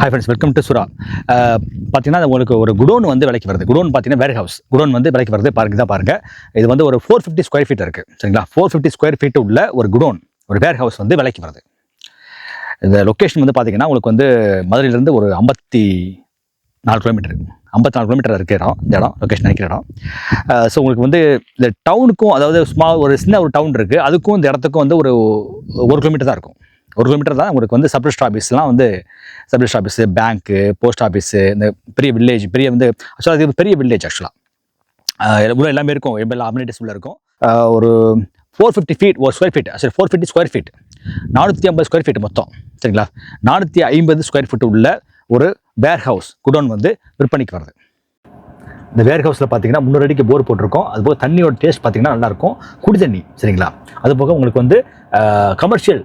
Hi friends welcome to சுரா பார்த்தீங்கன்னா உங்களுக்கு ஒரு குடோன் வந்து விலைக்கு வருது. குடோன் பார்த்தீங்கன்னா வேர் ஹவுஸ் குடோன் வந்து விலைக்கு வருது. பாருங்க தான் பாருங்க. இது வந்து ஒரு ஃபோர் ஃபிஃப்டி ஸ்கொயர் ஃபீட் இருக்குது சரிங்களா? ஃபோர் ஃபிஃப்டி ஸ்கொயர் ஃபீட் உள்ள ஒரு குடோன் ஒரு வேர் ஹவுஸ் வந்து விலைக்கு வருது. இந்த லொக்கேஷன் வந்து பார்த்தீங்கன்னா உங்களுக்கு வந்து மதுரையிலேருந்து ஒரு ஐம்பத்தி நாலு கிலோமீட்டர் ஐம்பத்தி நாலு கிலோமீட்டர் இருக்கிற இடம் இந்த இடம் லொக்கேஷன் நினைக்கிற இடம். Uh, ஸோ உங்களுக்கு வந்து இந்த டவுனுக்கும் அதாவது சும்மா ஒரு சின்ன ஒரு டவுன் இருக்குது அதுக்கும் இந்த இடத்துக்கும் வந்து ஒரு ஒரு கிலோமீட்டர் தான் இருக்கும். ஒரு கிலோமீட்டர் தான் உங்களுக்கு வந்து சப்ரிஸ்ட் ஆஃபீஸ்லாம் வந்து சப்ரிஸ்ட் ஆஃபீஸு பேங்க்கு போஸ்ட் ஆஃபீஸு இந்த பெரிய வில்லேஜ் பெரிய வந்து ஆக்சுவலாக அது பெரிய வில்லேஜ் ஆக்சுவலாக உள்ள எல்லாமே இருக்கும். எல்லா அம்யூனிட்டிஸ் உள்ள இருக்கும். ஒரு ஃபோர் ஃபிஃப்டி ஃபீட் ஒரு ஸ்கொயர் ஃபீட் சரி ஃபோர் ஃபிஃப்டி ஸ்கொயர் ஃபீட் நானூற்றி ஐம்பது ஸ்கொயர் ஃபீட் மொத்தம். சரிங்களா? நானூற்றி ஐம்பது ஸ்கொயர் ஃபீட் உள்ள ஒரு வேர் ஹவுஸ் குடோன் வந்து விற்பனைக்கு வருது இந்த வேர் ஹவுஸில் பார்த்தீங்கன்னா முந்நூறு அடிக்கு போர் போட்டிருக்கோம். அதுபோக தண்ணியோட டேஸ்ட் பார்த்தீங்கன்னா நல்லாயிருக்கும். குடி தண்ணி சரிங்களா? அதுபோக உங்களுக்கு வந்து கமர்ஷியல்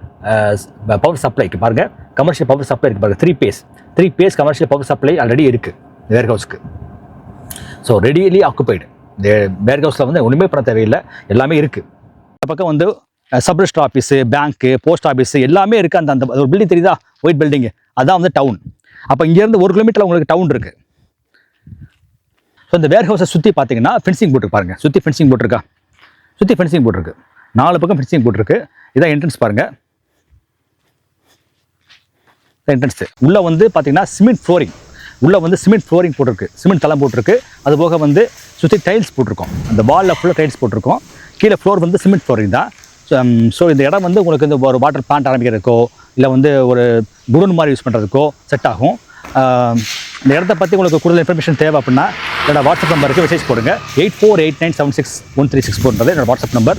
பவர் சப்ளைக்கு பாருங்கள் கமர்ஷியல் பவர் சப்ளை இருக்குது பாருங்கள் three phase three phase commercial power supply already இருக்குது வேர் ஹவுஸ்க்கு ஸோ ரெடியலி ஆக்குபைடு இந்த வேர் ஹவுஸில் வந்து ஒன்றுமே பண்ண தேவையில்லை. எல்லாமே இருக்குது இந்த பக்கம் வந்து sub registrar office bank post office எல்லாமே இருக்குது அந்த அந்த ஒரு பில்டிங் தெரியுதா? ஒயிட் பில்டிங்கு அதான் வந்து டவுன் அப்போ இங்கேருந்து ஒரு கிலோமீட்டரில் உங்களுக்கு டவுன் இருக்குது ஸோ இந்த வேர் ஹவுஸை சுற்றி பார்த்தீங்கன்னா ஃபென்சிங் போட்டுருக்கு பாருங்க. சுற்றி ஃபென்சிங் போட்டிருக்கா சுற்றி ஃபென்சிங் போட்டிருக்கு நாலு பக்கம் ஃபென்சிங் போட்டிருக்கு இதான் என்ட்ரன்ஸ் பாருங்க. என்ட்ரன்ஸு உள்ளே வந்து பார்த்தீங்கன்னா சிமெண்ட் ஃப்ளோரிங் உள்ளே வந்து சிமெண்ட் ஃப்ளோரிங் போட்டிருக்கு சிமெண்ட் தளம் போட்டிருக்கு அது போக வந்து சுற்றி டைல்ஸ் போட்டிருக்கோம் அந்த வாலில் ஃபுல்லாக டைல்ஸ் போட்டிருக்கோம் கீழே ஃப்ளோர் வந்து சிமெண்ட் ஃப்ளோரிங் தான். ஸோ um, இந்த இடம் வந்து உங்களுக்கு இந்த ஒரு வாட்டர் பிளான்ட் ஆரம்பிக்கிறதுக்கோ இல்லை வந்து ஒரு குடோன் மாதிரி யூஸ் பண்ணுறதுக்கோ செட் ஆகும். இந்த இடத்த பற்றி உங்களுக்கு கூடுதல் இன்ஃபர்மேஷன் தேவை அப்படின்னா என்னோட வாட்ஸ்அப் நம்பருக்கு மெசேஜ் போடுங்க. Eight four eight nine seven six one three six ஃபோர்ன்றது என்னோட வாட்ஸ்அப் நம்பர்